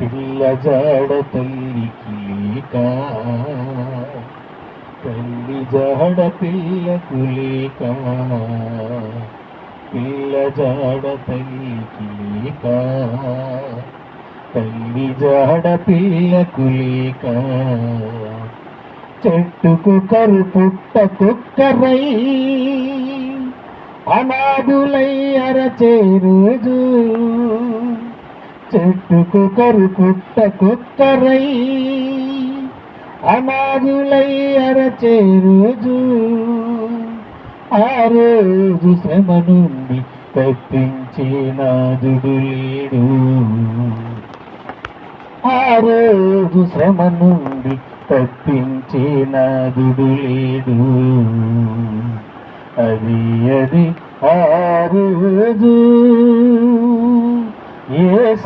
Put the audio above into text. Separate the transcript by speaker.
Speaker 1: పిల్ల జాడ తల్లికి లేక తల్లి జాడ పిల్లకు లేక పిల్ల జాడ తల్లికి లేక తల్లి జాడ పిల్లకు లేక చెట్టుకు కరు పుట్ట కుక్కరై అనాథులై అరచే రోజు చెట్టుకు కరు పుట్ట కుక్కరై అనాథులై అరచే రోజు ఆ రోజు శ్రమ నుండి తప్పించే నాదుడు లేడు. ఆ రోజు శ్రమ నుండి తప్పించే నాదుడు లేడు. అది అది ఆ రోజు